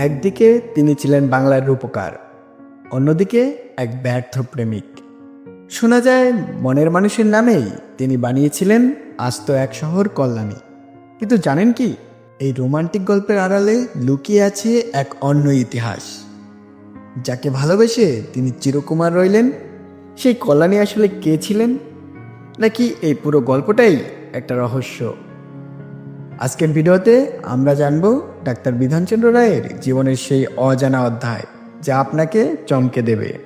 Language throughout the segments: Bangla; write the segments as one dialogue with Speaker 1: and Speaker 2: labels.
Speaker 1: একদিকে তিনি ছিলেন বাংলার রূপকার, অন্যদিকে এক ব্যর্থ প্রেমিক। শোনা যায়, মনের মানুষের নামেই তিনি বানিয়েছিলেন আস্ত এক শহর কল্যাণী। কিন্তু জানেন কি, এই রোমান্টিক গল্পের আড়ালে লুকিয়ে আছে এক অন্য ইতিহাস। যাকে ভালোবেসে তিনি চিরকুমার রইলেন, সেই কল্যাণী আসলে কে ছিলেন? নাকি এই পুরো গল্পটাই একটা রহস্য? আজকের ভিডিওতে আমরা জানব ডাক্তার বিধানচন্দ্র রায়ের জীবনের সেই অজানা অধ্যায় যা আপনাকে চমকে দেবে।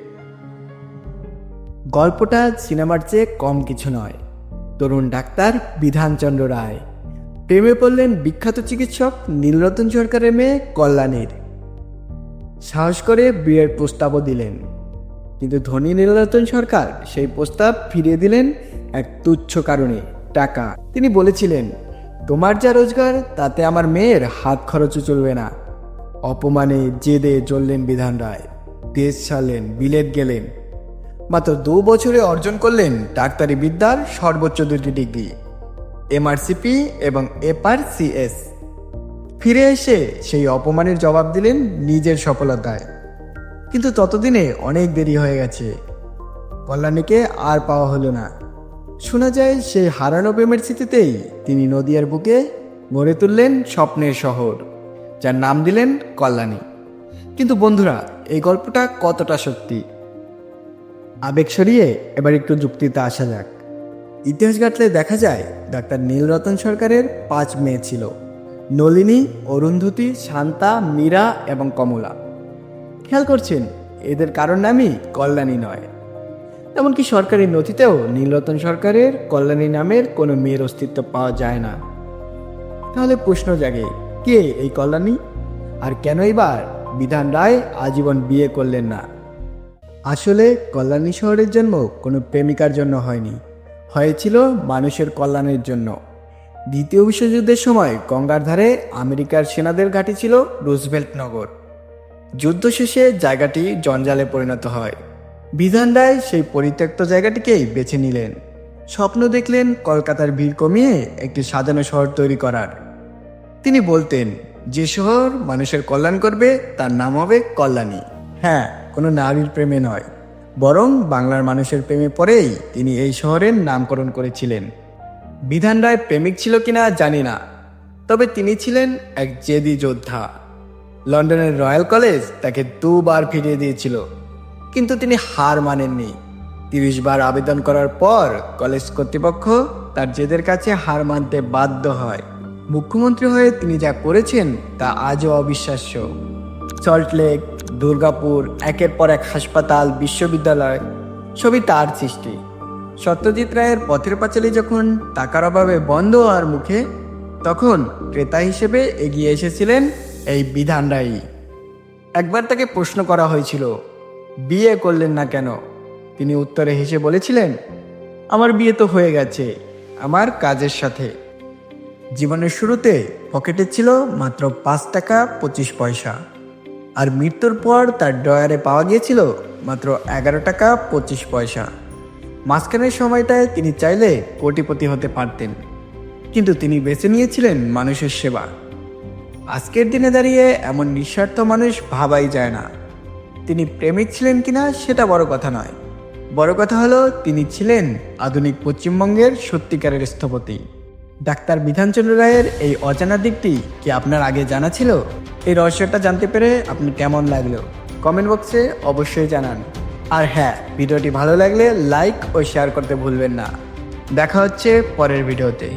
Speaker 1: গল্পটা সিনেমার চেয়ে কম কিছু নয়। তরুণ ডাক্তার বিধানচন্দ্র রায়। প্রেমে পড়লেন বিখ্যাত চিকিৎসক নীলরতন সরকারের মেয়ে কল্যাণীর। সাহস করে বিয়ের প্রস্তাবও দিলেন। কিন্তু ধনী নীলরতন সরকার সেই প্রস্তাব ফিরিয়ে দিলেন এক তুচ্ছ কারণে, টাকা। তিনি বলেছিলেন তোমার যা রোজগার, তাতে আমার মেয়ের হাত খরচও চলবে না। অপমানে জেদে জ্বললেন বিধান রায়। দেশ ছাড়লেন, বিলেত গেলেন। মাত্র দু বছরে অর্জন করলেন ডাক্তারি বিদ্যার সর্বোচ্চ দুটি ডিগ্রি, এমআরসিপি এবং এপার সিএস ফিরে এসে সেই অপমানের জবাব দিলেন নিজের সফলতায়। কিন্তু ততদিনে অনেক দেরি হয়ে গেছে। কল্যাণীকে আর পাওয়া হলো না। শোনা যায় সেই হারানো প্রেমের স্মৃতিতেই তিনি নদিয়ার বুকে গড়ে তুললেন স্বপ্নের শহর, যার নাম দিলেন কল্যাণী। কিন্তু বন্ধুরা, এই গল্পটা কতটা সত্যি? আবেগ সরিয়ে এবার একটু যুক্তিতে আসা যাক। ইতিহাস ঘাটলে দেখা যায়, ডাক্তার নীলরতন সরকারের পাঁচ মেয়ে ছিল। নলিনী, অরুন্ধতী, শান্তা, মীরা এবং কমলা। খেয়াল করছেন, এদের কারোর নামই কল্যাণী নয়। এমনকি সরকারি নথিতেও নীলরতন সরকারের, কল্যাণী নামের কোনো মেয়ের অস্তিত্ব পাওয়া যায় না। তাহলে প্রশ্ন জাগে, কে এই কল্যাণী? আর কেন এবার বিধান রায় আজীবন বিয়ে করলেন না? আসলে কল্যাণী শহরের জন্ম কোনো প্রেমিকার জন্য হয়নি। হয়েছিল মানুষের কল্যাণের জন্য। দ্বিতীয় বিশ্বযুদ্ধের সময় গঙ্গার ধারে আমেরিকার সেনাদের ঘাঁটি ছিল রুজভেল্ট নগর। যুদ্ধ শেষে জায়গাটি জঞ্জালে পরিণত হয়। বিধান রায় সেই পরিত্যক্ত জায়গাটিকেই বেছে নিলেন। স্বপ্ন দেখলেন কলকাতার ভিড় কমিয়ে একটি সাজানো শহর তৈরি করার। তিনি বলতেন, যে শহর মানুষের কল্যাণ করবে, তার নাম হবে কল্যাণী। হ্যাঁ কোনো নারীর প্রেমে নয়, বরং বাংলার মানুষের প্রেমে পরেই তিনি এই শহরের নামকরণ করেছিলেন। বিধান রায় প্রেমিক ছিল কিনা জানি না, তবে তিনি ছিলেন এক জেদি যোদ্ধা। লন্ডনের রয়্যাল কলেজ তাকে দুবার ফিরিয়ে দিয়েছিল। কিন্তু তিনি হার মানেননি। তিরিশ বার আবেদন করার পর কলেজ কর্তৃপক্ষ তার জেদের কাছে হার মানতে বাধ্য হয়। মুখ্যমন্ত্রী হয়ে তিনি যা করেছেন তা আজও অবিশ্বাস্য। সল্টলেক দুর্গাপুর, একের পর এক হাসপাতাল, বিশ্ববিদ্যালয়, সবই তার সৃষ্টি। সত্যজিৎ রায়ের পথের পাঁচালী যখন টাকার অভাবে বন্ধ হওয়ার মুখে, তখন ক্রেতা হিসেবে এগিয়ে এসেছিলেন এই বিধান রায়ই। একবার তাকে প্রশ্ন করা হয়েছিল বিয়ে করলেন না কেন? তিনি উত্তরে হেসে বলেছিলেন, আমার বিয়ে তো হয়ে গেছে, আমার কাজের সাথে। জীবনের শুরুতে পকেটে ছিল মাত্র পাঁচ টাকা পঁচিশ পয়সা, আর মৃত্যুর পর তার ডয়ারে পাওয়া গিয়েছিল মাত্র এগারো টাকা পঁচিশ পয়সা। মাঝখানের সময়টায় তিনি চাইলে কোটিপতি হতে পারতেন, কিন্তু তিনি বেছে নিয়েছিলেন মানুষের সেবা। আজকের দিনে দাঁড়িয়ে এমন নিঃস্বার্থ মানুষ ভাবাই যায় না। তিনি প্রেমিক ছিলেন কিনা সেটা বড় কথা নয়। বড় কথা হলো, তিনি ছিলেন আধুনিক পশ্চিমবঙ্গের সত্যিকারের স্থপতি। ডাক্তার বিধানচন্দ্র রায়ের এই অজানা দিকটি কি আপনার আগে জানা ছিল? এই রহস্যটা জানতে পেরে আপনি কেমন লাগল? কমেন্ট বক্সে অবশ্যই জানান। আর হ্যাঁ ভিডিওটি ভালো লাগলে লাইক ও শেয়ার করতে ভুলবেন না। দেখা হচ্ছে পরের ভিডিওতে।